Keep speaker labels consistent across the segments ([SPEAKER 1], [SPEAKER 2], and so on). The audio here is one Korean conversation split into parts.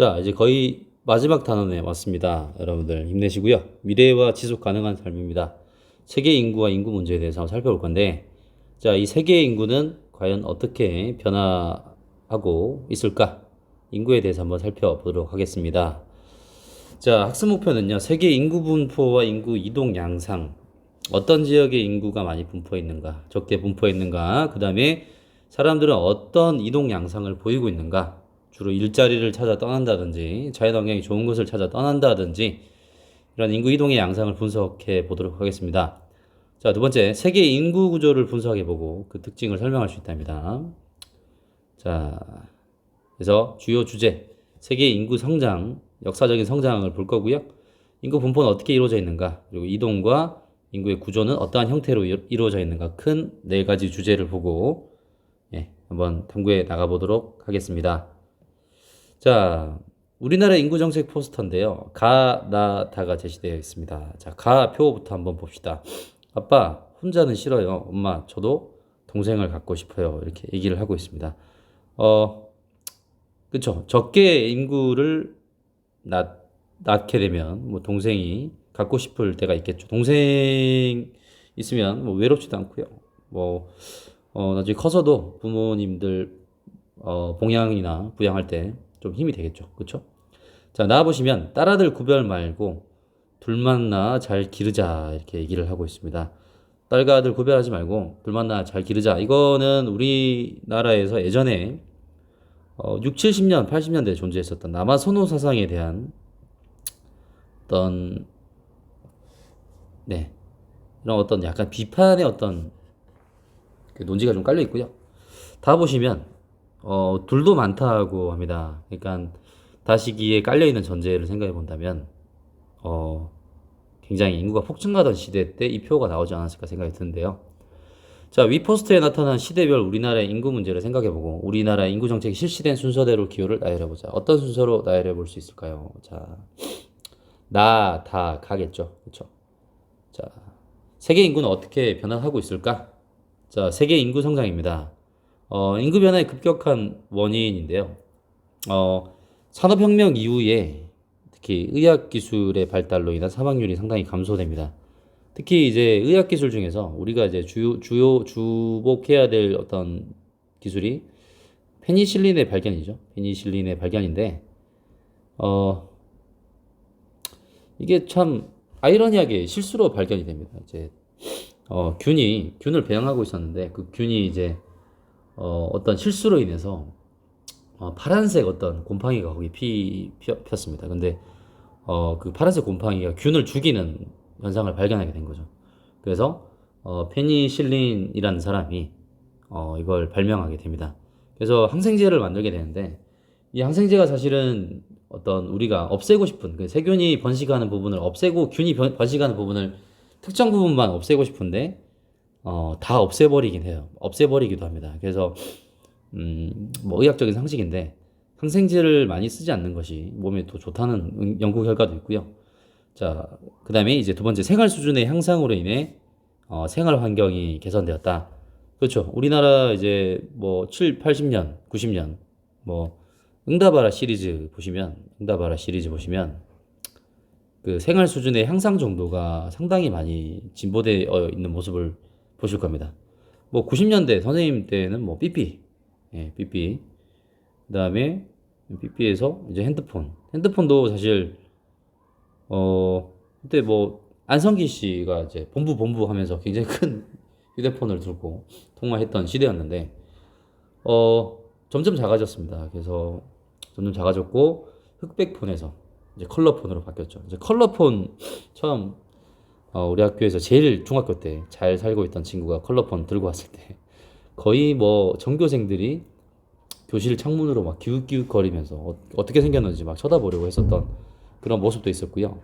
[SPEAKER 1] 자, 이제 거의 마지막 단원에 왔습니다. 여러분들 힘내시고요. 미래와 지속 가능한 삶입니다. 세계 인구와 인구 문제에 대해서 한번 살펴볼 건데, 자, 이 세계 인구는 과연 어떻게 변화하고 있을까? 인구에 대해서 한번 살펴보도록 하겠습니다. 자, 학습 목표는요, 세계 인구 분포와 인구 이동 양상, 어떤 지역에 인구가 많이 분포해 있는가, 적게 분포해 있는가, 그 다음에 사람들은 어떤 이동 양상을 보이고 있는가, 주로 일자리를 찾아 떠난다든지, 자연 환경이 좋은 곳을 찾아 떠난다든지, 이런 인구 이동의 양상을 분석해 보도록 하겠습니다. 자, 두 번째, 세계 인구 구조를 분석해 보고 그 특징을 설명할 수 있답니다. 자, 그래서 주요 주제, 세계 인구 성장, 역사적인 성장을 볼 거고요. 인구 분포는 어떻게 이루어져 있는가, 그리고 이동과 인구의 구조는 어떠한 형태로 이- 이루어져 있는가, 큰 네 가지 주제를 보고 예, 한번 탐구해 나가 보도록 하겠습니다. 자, 우리나라 인구 정책 포스터인데요. 가, 나, 다가 제시되어 있습니다. 자, 가 표부터 한번 봅시다. 아빠, 혼자는 싫어요. 엄마, 저도 동생을 갖고 싶어요. 이렇게 얘기를 하고 있습니다. 어, 그쵸. 적게 인구를 낳, 낳게 되면, 뭐, 동생이 갖고 싶을 때가 있겠죠. 동생 있으면, 뭐, 외롭지도 않고요. 뭐, 어, 나중에 커서도 부모님들, 어, 봉양이나 부양할 때 좀 힘이 되겠죠. 그쵸? 자, 나와 보시면, 딸아들 구별 말고, 둘만 낳아 잘 기르자. 이렇게 얘기를 하고 있습니다. 딸과 아들 구별하지 말고, 둘만 낳아 잘 기르자. 이거는 우리나라에서 예전에 어, 6, 70년, 80년대에 존재했었던 남아 선호 사상에 대한 어떤 네 이런 어떤 약간 비판의 어떤 그 논지가 좀 깔려 있고요. 다 보시면 어, 둘도 많다고 합니다. 그러니까 다시기에 깔려 있는 전제를 생각해 본다면 어, 굉장히 인구가 폭증하던 시대 때 이 표가 나오지 않았을까 생각이 드는데요. 자, 위 포스트에 나타난 시대별 우리나라의 인구 문제를 생각해보고 우리나라 인구 정책이 실시된 순서대로 기호를 나열해보자. 어떤 순서로 나열해볼 수 있을까요? 자, 나, 다, 가겠죠. 그렇죠? 자, 세계 인구는 어떻게 변화하고 있을까? 자, 세계 인구 성장입니다. 어, 인구 변화의 급격한 원인인데요. 어, 산업혁명 이후에 특히 의학 기술의 발달로 인한 사망률이 상당히 감소됩니다. 특히 이제 의학 기술 중에서 우리가 이제 주요, 주요 주목해야 될 어떤 기술이 페니실린의 발견이죠. 페니실린의 발견인데 어 이게 참 아이러니하게 실수로 발견이 됩니다. 이제 어 균이 균을 배양하고 있었는데 그 균이 이제 어 어떤 실수로 인해서 어 파란색 어떤 곰팡이가 거기 피 피- 폈습니다. 근데 어 그 파란색 곰팡이가 균을 죽이는 현상을 발견하게 된 거죠. 그래서 어, 페니실린이라는 사람이 어, 이걸 발명하게 됩니다. 그래서 항생제를 만들게 되는데 이 항생제가 사실은 어떤 우리가 없애고 싶은 그 세균이 번식하는 부분을 없애고 균이 변- 번식하는 부분을 특정 부분만 없애고 싶은데 어, 다 없애버리긴 해요. 없애버리기도 합니다. 그래서 음, 뭐 의학적인 상식인데 항생제를 많이 쓰지 않는 것이 몸에 더 좋다는 음, 연구 결과도 있고요. 자, 그 다음에 이제 두 번째 생활 수준의 향상으로 인해 어, 생활 환경이 개선되었다. 그렇죠. 우리나라 이제 뭐 7, 80년, 90년 뭐 응답하라 시리즈 보시면 응답하라 시리즈 보시면 그 생활 수준의 향상 정도가 상당히 많이 진보되어 있는 모습을 보실 겁니다. 뭐 90년대 선생님 때는 뭐 삐삐, 예, 삐삐. 그 다음에 삐삐에서 이제 핸드폰. 핸드폰도 사실 어, 그때 뭐, 안성기 씨가 이제 본부 본부 하면서 굉장히 큰 휴대폰을 들고 통화했던 시대였는데, 어, 점점 작아졌습니다. 그래서 점점 작아졌고, 흑백폰에서 이제 컬러폰으로 바뀌었죠. 이제 컬러폰 처음, 어, 우리 학교에서 제일 중학교 때 잘 살고 있던 친구가 컬러폰 들고 왔을 때, 거의 뭐 전교생들이 교실 창문으로 막 기웃기웃 거리면서 어, 어떻게 생겼는지 막 쳐다보려고 했었던 그런 모습도 있었고요.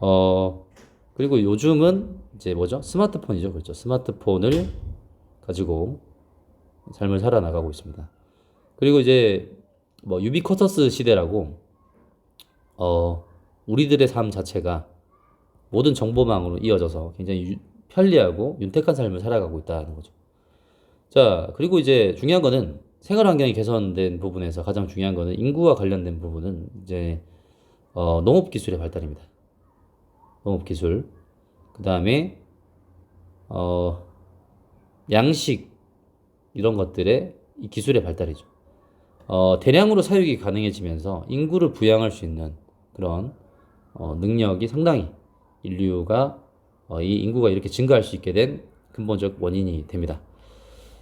[SPEAKER 1] 어, 그리고 요즘은 이제 뭐죠? 스마트폰이죠. 그렇죠. 스마트폰을 가지고 삶을 살아나가고 있습니다. 그리고 이제 뭐 유비쿼터스 시대라고 어, 우리들의 삶 자체가 모든 정보망으로 이어져서 굉장히 유- 편리하고 윤택한 삶을 살아가고 있다는 거죠. 자, 그리고 이제 중요한 거는 생활 환경이 개선된 부분에서 가장 중요한 거는 인구와 관련된 부분은 이제 어, 농업 기술의 발달입니다. 농업 기술. 그 다음에 어, 양식 이런 것들의 이 기술의 발달이죠. 어, 대량으로 사육이 가능해지면서 인구를 부양할 수 있는 그런 어, 능력이 상당히 인류가 어, 이 인구가 이렇게 증가할 수 있게 된 근본적 원인이 됩니다.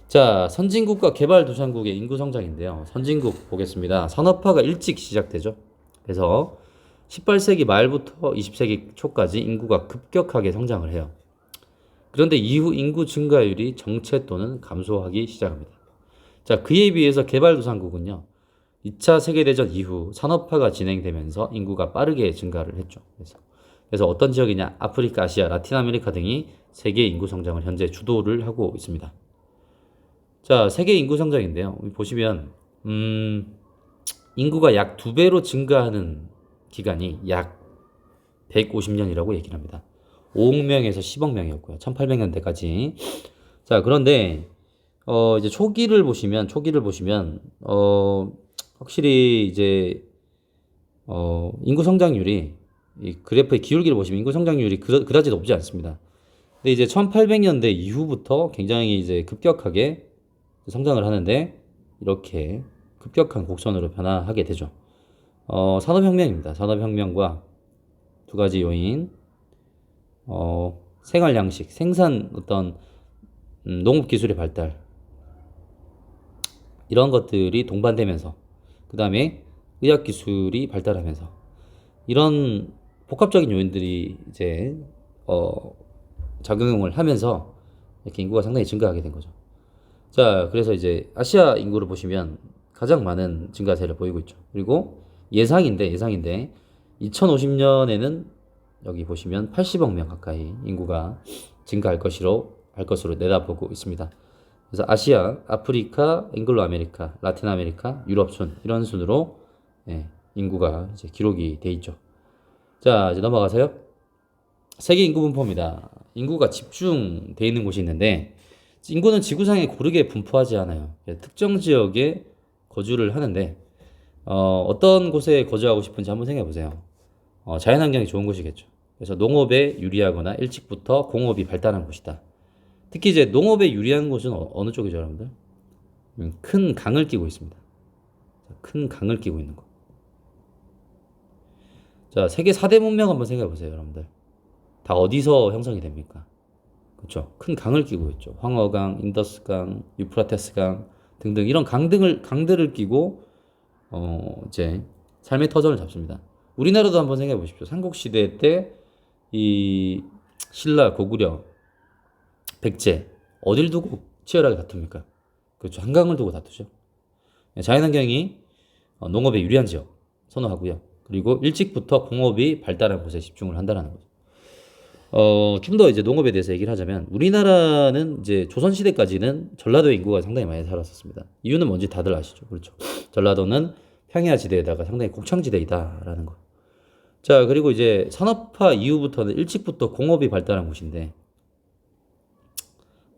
[SPEAKER 1] 자, 선진국과 개발도상국의 인구 성장인데요. 선진국 보겠습니다. 산업화가 일찍 시작되죠. 그래서 18세기 말부터 20세기 초까지 인구가 급격하게 성장을 해요. 그런데 이후 인구 증가율이 정체 또는 감소하기 시작합니다. 자, 그에 비해서 개발도상국은요. 2차 세계대전 이후 산업화가 진행되면서 인구가 빠르게 증가를 했죠. 그래서, 그래서 어떤 지역이냐? 아프리카, 아시아, 라틴 아메리카 등이 세계 인구 성장을 현재 주도를 하고 있습니다. 자, 세계 인구 성장인데요. 보시면 음, 인구가 약 두 배로 증가하는 기간이 약 150년이라고 얘기를 합니다. 5억 명에서 10억 명이었고요. 1800년대까지. 자, 그런데 어 이제 초기를 보시면 초기를 보시면 어 확실히 이제 어 인구 성장률이 이 그래프의 기울기를 보시면 인구 성장률이 그다, 그다지 높지 않습니다. 근데 이제 1800년대 이후부터 굉장히 이제 급격하게 성장을 하는데 이렇게 급격한 곡선으로 변화하게 되죠. 어, 산업혁명입니다. 산업혁명과 두 가지 요인, 어, 생활 양식, 생산 어떤 음, 농업 기술의 발달 이런 것들이 동반되면서 그 다음에 의학 기술이 발달하면서 이런 복합적인 요인들이 이제 어, 작용을 하면서 이렇게 인구가 상당히 증가하게 된 거죠. 자, 그래서 이제 아시아 인구를 보시면 가장 많은 증가세를 보이고 있죠. 그리고 예상인데 예상인데 2050년에는 여기 보시면 80억 명 가까이 인구가 증가할 것으로 할 것으로 내다보고 있습니다. 그래서 아시아, 아프리카, 앵글로 아메리카, 라틴 아메리카, 유럽 순 이런 순으로 예, 인구가 이제 기록이 돼 있죠. 자, 이제 넘어가세요. 세계 인구 분포입니다. 인구가 집중돼 있는 곳이 있는데 인구는 지구상에 고르게 분포하지 않아요. 특정 지역에 거주를 하는데 어, 어떤 곳에 거주하고 싶은지 한번 생각해 보세요. 어, 자연환경이 좋은 곳이겠죠. 그래서 농업에 유리하거나 일찍부터 공업이 발달한 곳이다. 특히 이제 농업에 유리한 곳은 어, 느 쪽이죠, 여러분들? 음, 큰 강을 끼고 있습니다. 큰 강을 끼고 있는 곳. 자, 세계 4대 문명 한번 생각해 보세요, 여러분들. 다 어디서 형성이 됩니까? 그렇죠. 큰 강을 끼고 있죠. 황허강, 인더스강, 유프라테스강 등등 이런 강 등을 강들을 끼고 어 이제 삶의 터전을 잡습니다. 우리나라도 한번 생각해 보십시오. 삼국 시대 때 이 신라, 고구려, 백제 어딜 두고 치열하게 다툽니까? 그렇죠. 한강을 두고 다투죠. 자연환경이 어, 농업에 유리한 지역 선호하고요. 그리고 일찍부터 공업이 발달한 곳에 집중을 한다는 거죠. 어, 좀 더 이제 농업에 대해서 얘기를 하자면 우리나라는 이제 조선 시대까지는 전라도 인구가 상당히 많이 살았었습니다. 이유는 뭔지 다들 아시죠? 그렇죠. 전라도는 평야 지대에다가 상당히 곡창 지대이다라는 거. 자, 그리고 이제 산업화 이후부터는 일찍부터 공업이 발달한 곳인데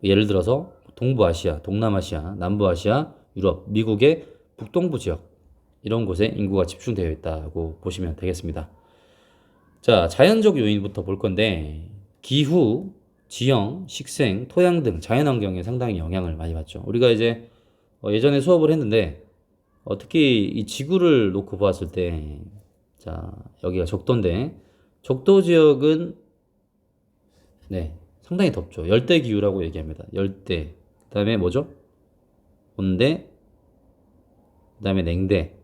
[SPEAKER 1] 예를 들어서 동부아시아, 동남아시아, 남부아시아, 유럽, 미국의 북동부 지역 이런 곳에 인구가 집중되어 있다고 보시면 되겠습니다. 자, 자연적 요인부터 볼 건데 기후, 지형, 식생, 토양 등 자연 환경에 상당히 영향을 많이 받죠. 우리가 이제 어, 예전에 수업을 했는데 어, 특히 이 지구를 놓고 보았을 때, 자 여기가 적도인데 적도 지역은 네 상당히 덥죠. 열대 기후라고 얘기합니다. 열대. 그다음에 뭐죠? 온대. 그다음에 냉대.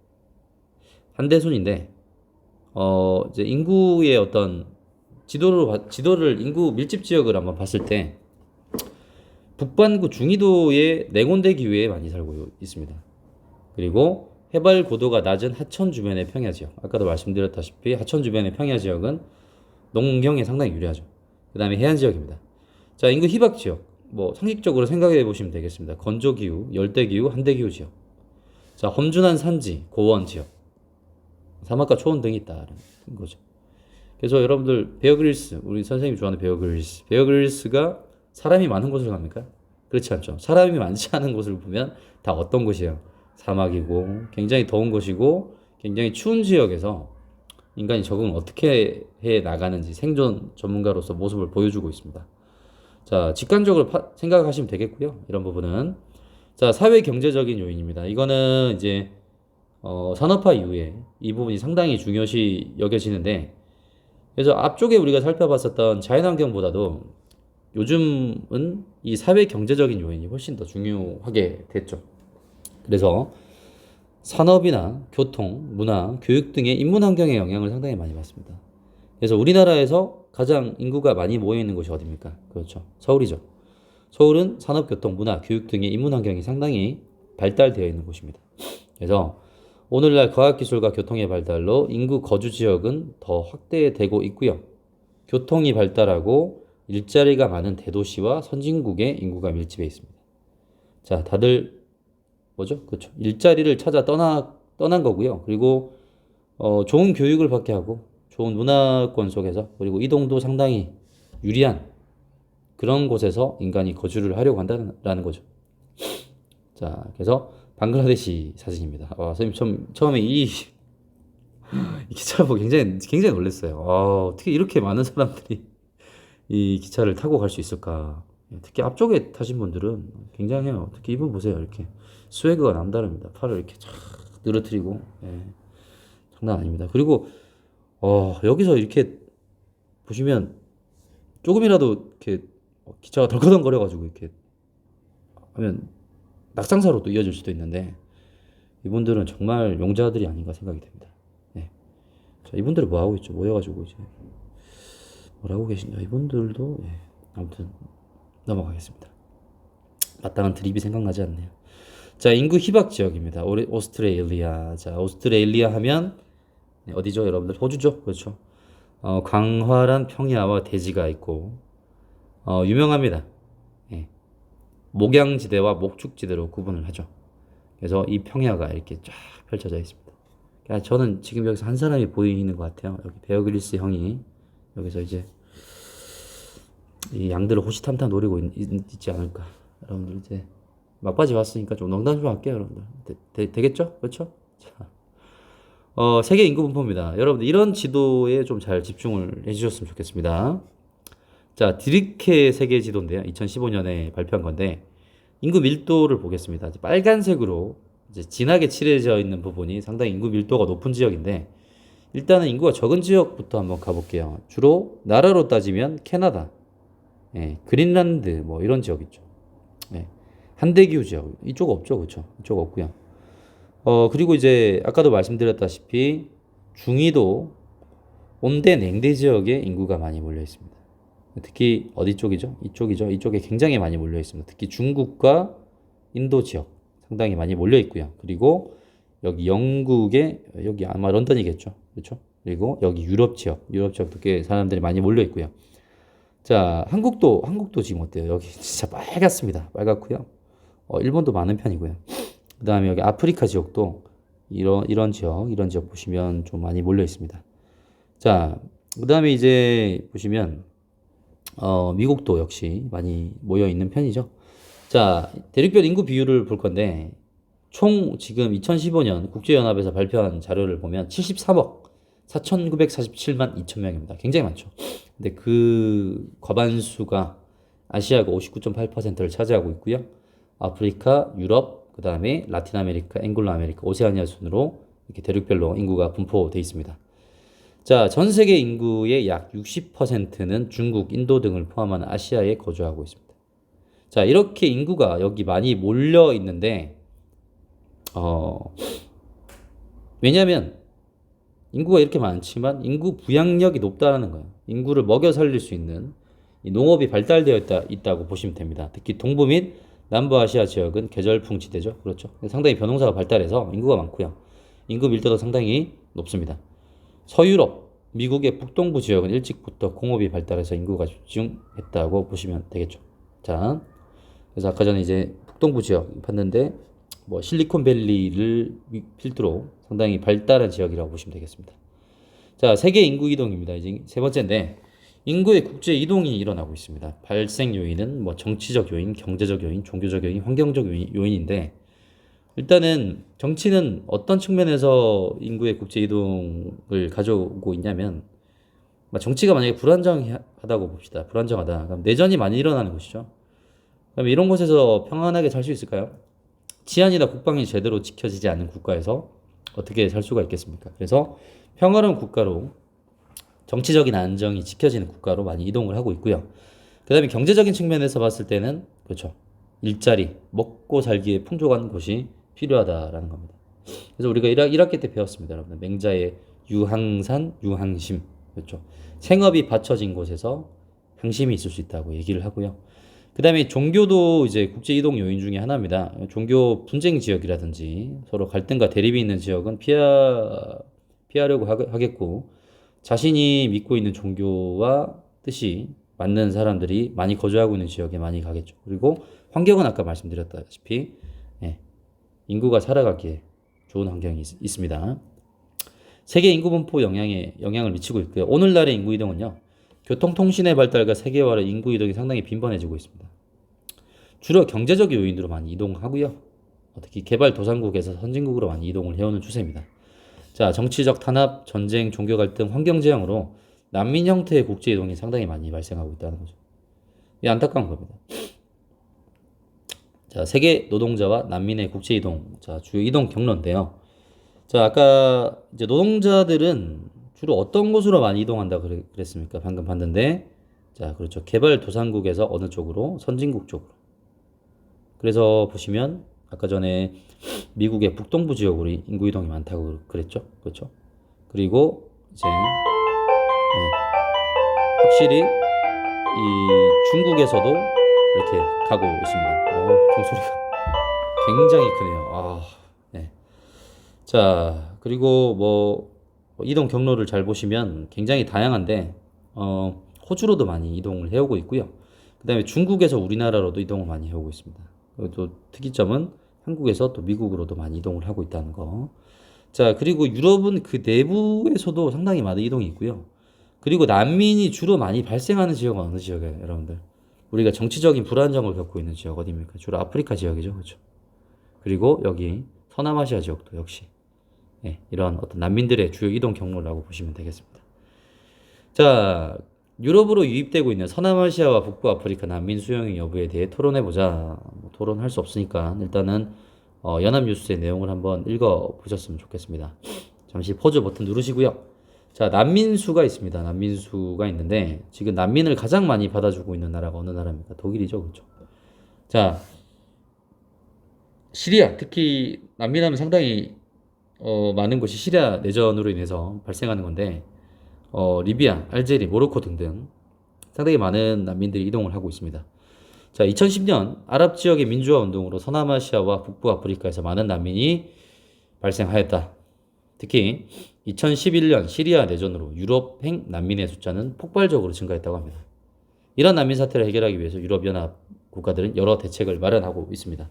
[SPEAKER 1] 한대순인데 어, 이제 인구의 어떤 지도를, 지도를 인구 밀집 지역을 한번 봤을 때 북반구 중위도의 냉온대 기후에 많이 살고 있습니다. 그리고 해발 고도가 낮은 하천 주변의 평야 지역. 아까도 말씀드렸다시피 하천 주변의 평야 지역은 농경에 상당히 유리하죠. 그 다음에 해안 지역입니다. 자, 인구 희박 지역. 뭐 상식적으로 생각해 보시면 되겠습니다. 건조 기후, 열대 기후, 한대 기후 지역. 자, 험준한 산지, 고원 지역. 사막과 초원 등이 있다는 거죠. 그래서 여러분들 베어그릴스 우리 선생님이 좋아하는 베어그릴스 베어그릴스가 사람이 많은 곳을 갑니까? 그렇지 않죠. 사람이 많지 않은 곳을 보면 다 어떤 곳이에요? 사막이고 굉장히 더운 곳이고 굉장히 추운 지역에서 인간이 적응을 어떻게 해 나가는지 생존 전문가로서 모습을 보여주고 있습니다. 자, 직관적으로 파- 생각하시면 되겠고요. 이런 부분은 자, 사회 경제적인 요인입니다. 이거는 이제 어, 산업화 이후에 이 부분이 상당히 중요시 여겨지는데 그래서 앞쪽에 우리가 살펴봤었던 자연환경보다도 요즘은 이 사회 경제적인 요인이 훨씬 더 중요하게 됐죠. 그래서 산업이나 교통, 문화, 교육 등의 인문 환경의 영향을 상당히 많이 받습니다. 그래서 우리나라에서 가장 인구가 많이 모여 있는 곳이 어디입니까? 그렇죠. 서울이죠. 서울은 산업, 교통, 문화, 교육 등의 인문 환경이 상당히 발달되어 있는 곳입니다. 그래서 오늘날 과학기술과 교통의 발달로 인구 거주 지역은 더 확대되고 있고요. 교통이 발달하고 일자리가 많은 대도시와 선진국의 인구가 밀집해 있습니다. 자, 다들 뭐죠? 그렇죠. 일자리를 찾아 떠나 떠난 거고요. 그리고 어, 좋은 교육을 받게 하고 좋은 문화권 속에서 그리고 이동도 상당히 유리한 그런 곳에서 인간이 거주를 하려고 한다는 거죠. 자, 그래서 방글라데시 사진입니다. 와, 선생님 처음, 처음에 이, 이 기차를 보고 굉장히 굉장히 놀랐어요. 아, 어떻게 이렇게 많은 사람들이 이 기차를 타고 갈 수 있을까? 예, 특히 앞쪽에 타신 분들은 굉장해요. 특히 이분 보세요. 이렇게 스웨그가 남다릅니다. 팔을 이렇게 쫙 늘어뜨리고 예, 장난 아닙니다. 그리고 어, 여기서 이렇게 보시면 조금이라도 이렇게 기차가 덜커덩거려 가지고 이렇게 하면 낙상사로 또 이어질 수도 있는데 이분들은 정말 용자들이 아닌가 생각이 됩니다. 네. 자, 이분들은 뭐 하고 있죠? 모여가지고 이제 뭐라고 계신가? 이분들도 예, 아무튼 넘어가겠습니다. 마땅한 드립이 생각나지 않네요. 자, 인구 희박 지역입니다. 오스트레일리아. 자, 오스트레일리아 하면 네, 어디죠, 여러분들? 호주죠, 그렇죠? 어, 광활한 평야와 대지가 있고 어, 유명합니다. 예. 목양지대와 목축지대로 구분을 하죠. 그래서 이 평야가 이렇게 쫙 펼쳐져 있습니다. 그러니까 저는 지금 여기서 한 사람이 보이는 것 같아요. 여기 베어글리스 형이 여기서 이제 이 양들을 호시탐탐 노리고 있, 있, 지 않을까. 여러분들 이제 막바지 왔으니까 좀 농담 좀 할게요, 여러분들. 되, 되, 겠죠 그렇죠? 자, 어, 세계 인구 분포입니다. 여러분들 이런 지도에 좀 잘 집중을 해 주셨으면 좋겠습니다. 자, 디리케 세계 지도인데요. 2015년에 발표한 건데 인구 밀도를 보겠습니다. 빨간색으로 이제 진하게 칠해져 있는 부분이 상당히 인구 밀도가 높은 지역인데 일단은 인구가 적은 지역부터 한번 가볼게요. 주로 나라로 따지면 캐나다, 예, 그린란드 뭐 이런 지역 있죠. 예, 한대기후 지역 이쪽 없죠, 그렇죠? 이쪽 없고요. 어 그리고 이제 아까도 말씀드렸다시피 중위도 온대 냉대 지역에 인구가 많이 몰려 있습니다. 특히 어디 쪽이죠? 이쪽이죠. 이쪽에 굉장히 많이 몰려 있습니다. 특히 중국과 인도 지역 상당히 많이 몰려 있고요. 그리고 여기 영국에 여기 아마 런던이겠죠. 그렇죠? 그리고 여기 유럽 지역, 유럽 지역도 꽤 사람들이 많이 몰려 있고요. 자, 한국도 한국도 지금 어때요? 여기 진짜 빨갛습니다. 빨갛고요. 어, 일본도 많은 편이고요. 그다음에 여기 아프리카 지역도 이런 이런 지역, 이런 지역 보시면 좀 많이 몰려 있습니다. 자, 그다음에 이제 보시면 어, 미국도 역시 많이 모여 있는 편이죠. 자, 대륙별 인구 비율을 볼 건데 총 지금 2015년 국제연합에서 발표한 자료를 보면 73억 4,947만 2천 명입니다. 굉장히 많죠. 근데 그 과반수가 아시아가 59.8%를 차지하고 있고요. 아프리카, 유럽, 그 다음에 라틴 아메리카, 앵글로 아메리카, 오세아니아 순으로 이렇게 대륙별로 인구가 분포되어 있습니다. 자, 전 세계 인구의 약 60%는 중국, 인도 등을 포함한 아시아에 거주하고 있습니다. 자, 이렇게 인구가 여기 많이 몰려 있는데, 어, 왜냐면, 인구가 이렇게 많지만 인구 부양력이 높다라는 거예요. 인구를 먹여 살릴 수 있는 이 농업이 발달되어 있다, 있다고 보시면 됩니다. 특히 동부 및 남부아시아 지역은 계절풍 지대죠. 그렇죠. 상당히 변홍사가 발달해서 인구가 많고요. 인구 밀도도 상당히 높습니다. 서유럽, 미국의 북동부 지역은 일찍부터 공업이 발달해서 인구가 집중했다고 보시면 되겠죠. 자, 그래서 아까 전에 이제 북동부 지역 봤는데 뭐 실리콘밸리를 필두로 상당히 발달한 지역이라고 보시면 되겠습니다. 자, 세계 인구 이동입니다. 이제 세 번째인데 인구의 국제 이동이 일어나고 있습니다. 발생 요인은 뭐 정치적 요인, 경제적 요인, 종교적 요인, 환경적 요인, 요인인데 일단은 정치는 어떤 측면에서 인구의 국제 이동을 가져오고 있냐면 막 정치가 만약에 불안정하다고 봅시다. 불안정하다. 그럼 내전이 많이 일어나는 것이죠. 그럼 이런 곳에서 평안하게 살 수 있을까요? 치안이나 국방이 제대로 지켜지지 않는 국가에서 어떻게 살 수가 있겠습니까? 그래서 평화로운 국가로 정치적인 안정이 지켜지는 국가로 많이 이동을 하고 있고요. 그다음에 경제적인 측면에서 봤을 때는 그렇죠. 일자리, 먹고 살기에 풍족한 곳이 필요하다라는 겁니다. 그래서 우리가 1학, 1학기 때 배웠습니다. 여러분. 맹자의 유항산, 유항심. 그렇죠. 생업이 받쳐진 곳에서 항심이 있을 수 있다고 얘기를 하고요. 그 다음에 종교도 이제 국제 이동 요인 중에 하나입니다. 종교 분쟁 지역이라든지 서로 갈등과 대립이 있는 지역은 피하, 피하려고 하- 하겠고, 자신이 믿고 있는 종교와 뜻이 맞는 사람들이 많이 거주하고 있는 지역에 많이 가겠죠. 그리고 환경은 아까 말씀드렸다시피, 예, 인구가 살아가기에 좋은 환경이 있, 있습니다. 세계 인구 분포 영향에 영향을 미치고 있고요. 오늘날의 인구 이동은요. 교통통신의 발달과 세계화로 인구 이동이 상당히 빈번해지고 있습니다. 주로 경제적 요인으로 많이 이동하고요. 특히 개발 도상국에서 선진국으로 많이 이동을 해오는 추세입니다. 자, 정치적 탄압, 전쟁, 종교 갈등, 환경 재앙으로 난민 형태의 국제 이동이 상당히 많이 발생하고 있다는 거죠. 이 안타까운 겁니다. 자, 세계 노동자와 난민의 국제 이동. 자, 주요 이동 경로인데요. 자, 아까 이제 노동자들은 주로 어떤 곳으로 많이 이동한다 그랬습니까? 방금 봤는데, 자, 그렇죠. 개발 도상국에서 어느 쪽으로? 선진국 쪽으로. 그래서 보시면 아까 전에 미국의 북동부 지역으로 인구 이동이 많다고 그랬죠. 그렇죠. 그리고 이제 예, 확실히 이 중국에서도 이렇게 가고 있습니다. 어, 종소리가 굉장히 크네요. 아, 네. 자, 그리고 뭐, 뭐 이동 경로를 잘 보시면 굉장히 다양한데, 어, 호주로도 많이 이동을 해오고 있고요. 그 다음에 중국에서 우리나라로도 이동을 많이 해오고 있습니다. 또 특이점은 한국에서 또 미국으로도 많이 이동을 하고 있다는 거. 자, 그리고 유럽은 그 내부에서도 상당히 많은 이동이 있고요. 그리고 난민이 주로 많이 발생하는 지역은 어느 지역이에요, 여러분들? 우리가 정치적인 불안정을 겪고 있는 지역 어디입니까? 주로 아프리카 지역이죠, 그렇죠? 그리고 여기 서남아시아 지역도 역시 예, 이런 어떤 난민들의 주요 이동 경로라고 보시면 되겠습니다. 자, 유럽으로 유입되고 있는 서남아시아와 북부 아프리카 난민 수용 여부에 대해 토론해 보자. 뭐 토론할 수 없으니까 일단은 어, 연합뉴스의 내용을 한번 읽어 보셨으면 좋겠습니다. 잠시 포즈 버튼 누르시고요. 자, 난민수가 있습니다. 난민수가 있는데 지금 난민을 가장 많이 받아주고 있는 나라가 어느 나라입니까? 독일이죠, 그렇죠? 자, 시리아 특히 난민하면 상당히 어, 많은 곳이 시리아 내전으로 인해서 발생하는 건데 어, 리비아, 알제리, 모로코 등등 상당히 많은 난민들이 이동을 하고 있습니다. 자, 2010년 아랍 지역의 민주화 운동으로 서남아시아와 북부 아프리카에서 많은 난민이 발생하였다. 특히 2011년 시리아 내전으로 유럽 행 난민의 숫자는 폭발적으로 증가했다고 합니다. 이런 난민 사태를 해결하기 위해서 유럽연합 국가들은 여러 대책을 마련하고 있습니다.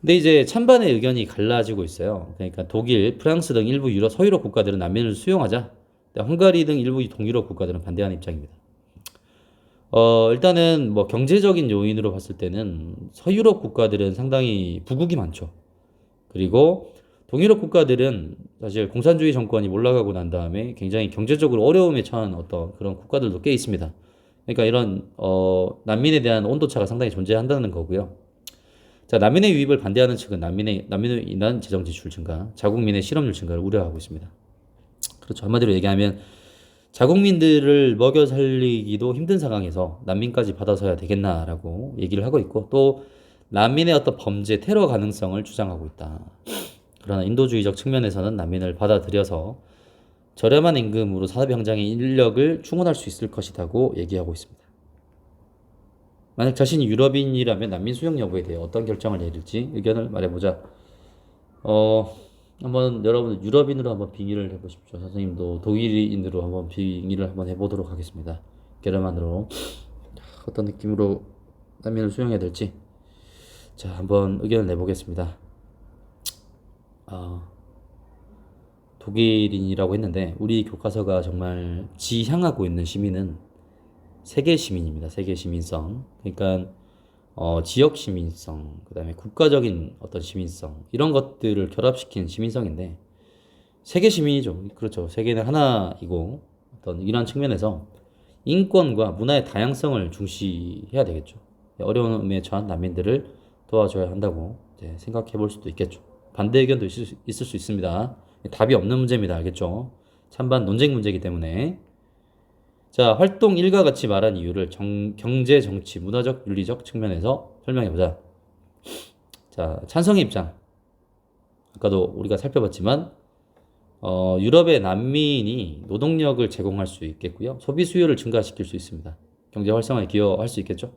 [SPEAKER 1] 근데 이제 찬반의 의견이 갈라지고 있어요. 그러니까 독일, 프랑스 등 일부 유럽 서유럽 국가들은 난민을 수용하자. 헝가리 등 일부 동유럽 국가들은 반대하는 입장입니다. 어, 일단은 뭐 경제적인 요인으로 봤을 때는 서유럽 국가들은 상당히 부국이 많죠. 그리고 동유럽 국가들은 사실 공산주의 정권이 몰락하고 난 다음에 굉장히 경제적으로 어려움에 처한 어떤 그런 국가들도 꽤 있습니다. 그러니까 이런 어, 난민에 대한 온도차가 상당히 존재한다는 거고요. 자, 난민의 유입을 반대하는 측은 난민의 난민으로 인한 재정 지출 증가, 자국민의 실업률 증가를 우려하고 있습니다. 그렇죠. 한마디로 얘기하면 자국민들을 먹여 살리기도 힘든 상황에서 난민까지 받아서야 되겠나라고 얘기를 하고 있고 또 난민의 어떤 범죄, 테러 가능성을 주장하고 있다. 그러나 인도주의적 측면에서는 난민을 받아들여서 저렴한 임금으로 산업 현장의 인력을 충원할 수 있을 것이라고 얘기하고 있습니다. 만약 자신이 유럽인이라면 난민 수용 여부에 대해 어떤 결정을 내릴지 의견을 말해보자. 어, 한번 여러분 유럽인으로 한번 빙의를 해보십시오. 선생님도 독일인으로 한번 빙의를 한번 해보도록 하겠습니다. 게르만으로 어떤 느낌으로 난민을 수용해야 될지 자 한번 의견을 내보겠습니다. 아, 독일인이라고 했는데 우리 교과서가 정말 지향하고 있는 시민은 세계 시민입니다. 세계 시민성. 그러니까 어, 지역 시민성, 그다음에 국가적인 어떤 시민성 이런 것들을 결합시킨 시민성인데 세계 시민이죠. 그렇죠. 세계는 하나이고 어떤 이러한 측면에서 인권과 문화의 다양성을 중시해야 되겠죠. 어려움에 처한 난민들을 도와줘야 한다고 생각해 볼 수도 있겠죠. 반대 의견도 있을 수, 있을 수 있습니다. 답이 없는 문제입니다. 알겠죠? 찬반 논쟁 문제이기 때문에 자 활동 일과 같이 말한 이유를 정, 경제, 정치, 문화적, 윤리적 측면에서 설명해 보자. 자 찬성의 입장. 아까도 우리가 살펴봤지만 어, 유럽의 난민이 노동력을 제공할 수 있겠고요. 소비 수요를 증가시킬 수 있습니다. 경제 활성화에 기여할 수 있겠죠.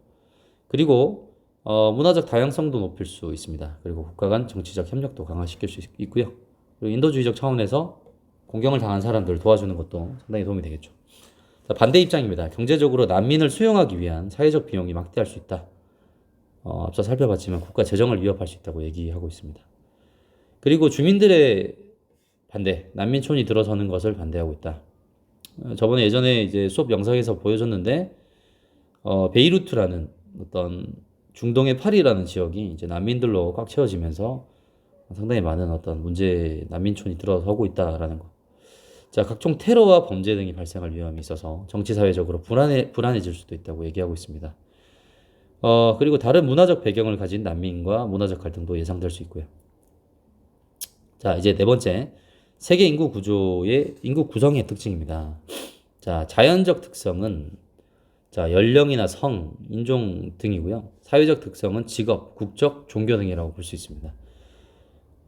[SPEAKER 1] 그리고 어, 문화적 다양성도 높일 수 있습니다. 그리고 국가 간 정치적 협력도 강화시킬 수 있- 있고요. 그리고 인도주의적 차원에서 공경을 당한 사람들을 도와주는 것도 상당히 도움이 되겠죠. 자, 반대 입장입니다. 경제적으로 난민을 수용하기 위한 사회적 비용이 막대할 수 있다. 어, 앞서 살펴봤지만 국가 재정을 위협할 수 있다고 얘기하고 있습니다. 그리고 주민들의 반대, 난민촌이 들어서는 것을 반대하고 있다. 어, 저번에 예전에 이제 수업 영상에서 보여줬는데 어, 베이루트라는 어떤 중동의 파리라는 지역이 이제 난민들로 꽉 채워지면서 상당히 많은 어떤 문제 난민촌이 들어서고 있다라는 거. 자, 각종 테러와 범죄 등이 발생할 위험이 있어서 정치 사회적으로 불안해 불안해질 수도 있다고 얘기하고 있습니다. 어, 그리고 다른 문화적 배경을 가진 난민과 문화적 갈등도 예상될 수 있고요. 자, 이제 네 번째. 세계 인구 구조의 인구 구성의 특징입니다. 자, 자연적 특성은 자, 연령이나 성, 인종 등이고요. 사회적 특성은 직업, 국적, 종교 등이라고 볼 수 있습니다.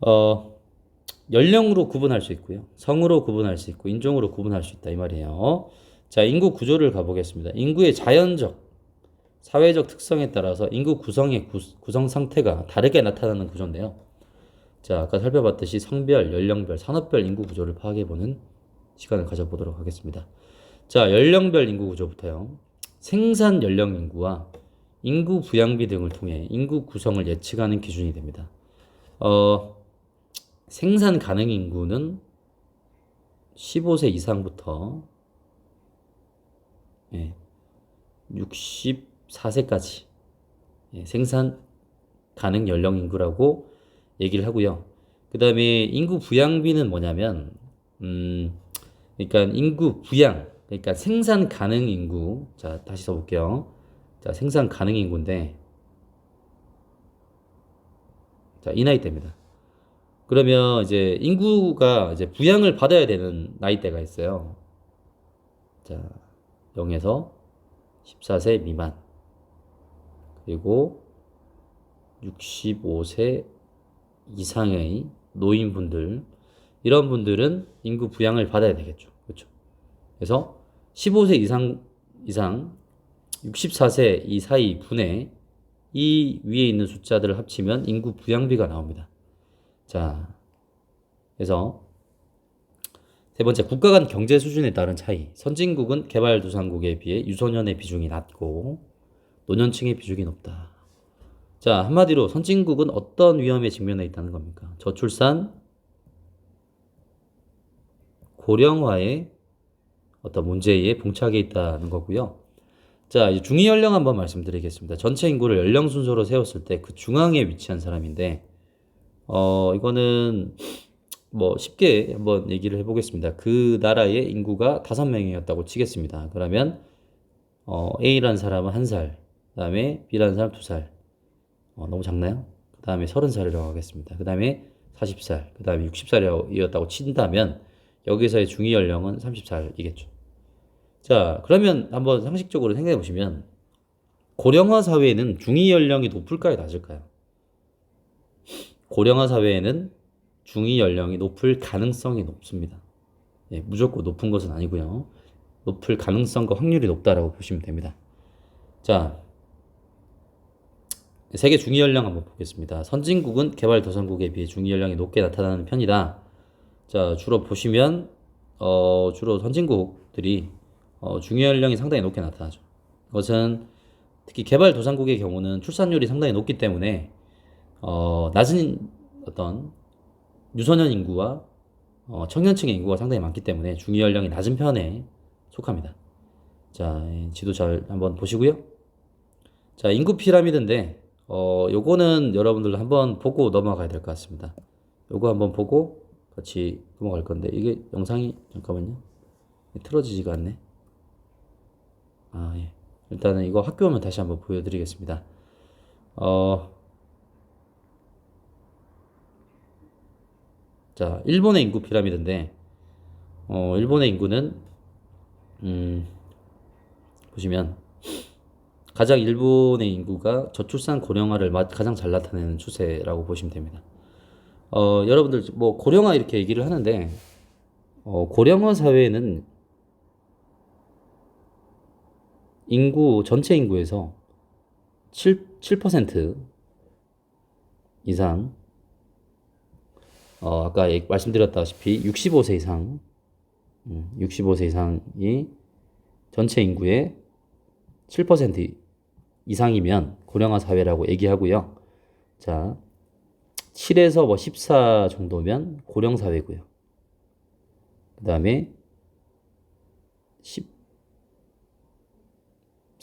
[SPEAKER 1] 어, 연령으로 구분할 수 있고요. 성으로 구분할 수 있고 인종으로 구분할 수 있다 이 말이에요. 자, 인구 구조를 가보겠습니다. 인구의 자연적, 사회적 특성에 따라서 인구 구성의 구, 구성 상태가 다르게 나타나는 구조인데요. 자, 아까 살펴봤듯이 성별, 연령별, 산업별 인구 구조를 파악해보는 시간을 가져보도록 하겠습니다. 자, 연령별 인구 구조부터요. 생산 연령 인구와 인구 부양비 등을 통해 인구 구성을 예측하는 기준이 됩니다. 어, 생산 가능 인구는 15세 이상부터 예, 64세까지 예, 생산 가능 연령 인구라고 얘기를 하고요. 그 다음에 인구 부양비는 뭐냐면, 음, 그러니까 인구 부양, 그러니까 생산 가능 인구. 자, 다시 써볼게요. 자, 생산 가능 인구인데, 자, 이 나이대입니다. 그러면 이제 인구가 이제 부양을 받아야 되는 나이대가 있어요. 자, 0에서 14세 미만. 그리고 65세 이상의 노인분들 이런 분들은 인구 부양을 받아야 되겠죠. 그래서 15세 이상 이상 64세 이 사이 분의 이 위에 있는 숫자들을 합치면 인구 부양비가 나옵니다. 자, 그래서 세 번째 국가 간 경제 수준에 따른 차이. 선진국은 개발도상국에 비해 유소년의 비중이 낮고 노년층의 비중이 높다. 자, 한마디로 선진국은 어떤 위험에 직면해 있다는 겁니까? 저출산, 고령화의 어떤 문제에 봉착해 있다는 거고요. 자, 이제 중위 연령 한번 말씀드리겠습니다. 전체 인구를 연령 순서로 세웠을 때 그 중앙에 위치한 사람인데, 어, 이거는 뭐 쉽게 한번 얘기를 해보겠습니다. 그 나라의 인구가 다섯 명이었다고 치겠습니다. 그러면 어, A라는 사람은 한 살, 그 다음에 B라는 사람 두 살, 어, 너무 작나요? 그 다음에 30살이라고 하겠습니다. 그 다음에 40살, 그 다음에 60살이었다고 친다면 여기서의 중위 연령은 30살이겠죠. 자, 그러면 한번 상식적으로 생각해 보시면 고령화 사회에는 중위 연령이 높을까요, 낮을까요? 고령화 사회에는 중위 연령이 높을 가능성이 높습니다. 예, 무조건 높은 것은 아니고요. 높을 가능성과 확률이 높다라고 보시면 됩니다. 자, 세계 중위 연령 한번 보겠습니다. 선진국은 개발도상국에 비해 중위 연령이 높게 나타나는 편이다. 자, 주로 보시면 어, 주로 선진국들이 어, 중위 연령이 상당히 높게 나타나죠. 이것은 특히 개발 도상국의 경우는 출산율이 상당히 높기 때문에 어, 낮은 어떤 유소년 인구와 어, 청년층의 인구가 상당히 많기 때문에 중위 연령이 낮은 편에 속합니다. 자, 이 지도 잘 한번 보시고요. 자, 인구 피라미드인데 어, 요거는 여러분들 한번 보고 넘어가야 될 것 같습니다. 요거 한번 보고 같이 넘어갈 건데 이게 영상이 잠깐만요. 틀어지지가 않네. 아, 예. 일단은 이거 학교 오면 다시 한번 보여드리겠습니다. 어, 자, 일본의 인구 피라미드인데, 어, 일본의 인구는, 음, 보시면, 가장 일본의 인구가 저출산 고령화를 마- 가장 잘 나타내는 추세라고 보시면 됩니다. 어, 여러분들 뭐 고령화 이렇게 얘기를 하는데, 어, 고령화 사회는 인구, 전체 인구에서 7, 7% 이상, 어, 아까 말씀드렸다시피 65세 이상, 음, 65세 이상이 전체 인구의 7% 이상이면 고령화 사회라고 얘기하고요. 자, 7에서 뭐 14 정도면 고령 사회고요. 그 다음에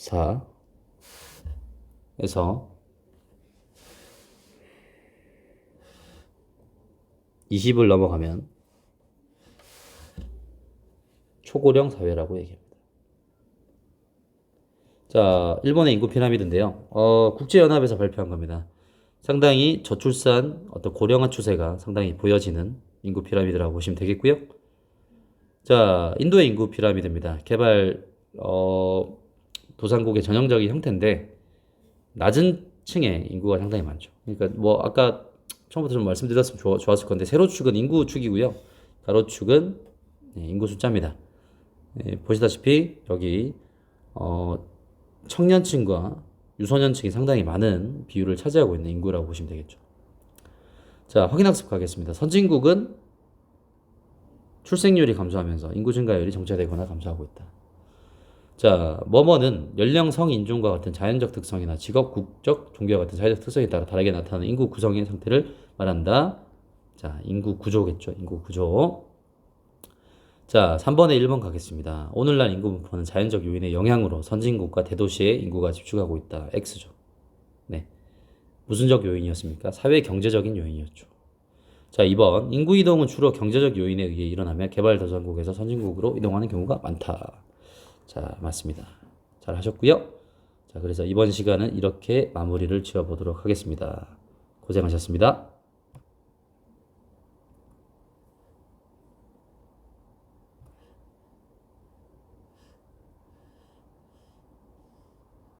[SPEAKER 1] 14에서 20을 넘어가면 초고령 사회라고 얘기합니다. 자, 일본의 인구 피라미드인데요. 어, 국제연합에서 발표한 겁니다. 상당히 저출산, 어떤 고령화 추세가 상당히 보여지는 인구 피라미드라고 보시면 되겠고요. 자, 인도의 인구 피라미드입니다. 개발, 어, 도상국의 전형적인 형태인데, 낮은 층의 인구가 상당히 많죠. 그러니까 뭐, 아까 처음부터 좀 말씀드렸으면 좋, 좋았을 건데, 세로축은 인구축이고요. 가로축은 네, 인구 숫자입니다. 네, 보시다시피, 여기, 어, 청년층과 유소년층이 상당히 많은 비율을 차지하고 있는 인구라고 보시면 되겠죠. 자, 확인학습 가겠습니다. 선진국은 출생률이 감소하면서 인구 증가율이 정체되거나 감소하고 있다. 자, 뭐뭐는 연령, 성, 인종과 같은 자연적 특성이나 직업, 국적, 종교와 같은 사회적 특성에 따라 다르게 나타나는 인구 구성의 상태를 말한다. 자, 인구 구조겠죠. 인구 구조. 자, 3번에 1번 가겠습니다. 오늘날 인구 분포는 자연적 요인의 영향으로 선진국과 대도시의 인구가 집중하고 있다. X죠. 네. 무슨적 요인이었습니까? 사회 경제적인 요인이었죠. 자, 2번. 인구 이동은 주로 경제적 요인에 의해 일어나며 개발도상국에서 선진국으로 이동하는 경우가 많다. 자, 맞습니다. 잘 하셨고요. 자, 그래서 이번 시간은 이렇게 마무리를 지어 보도록 하겠습니다. 고생하셨습니다.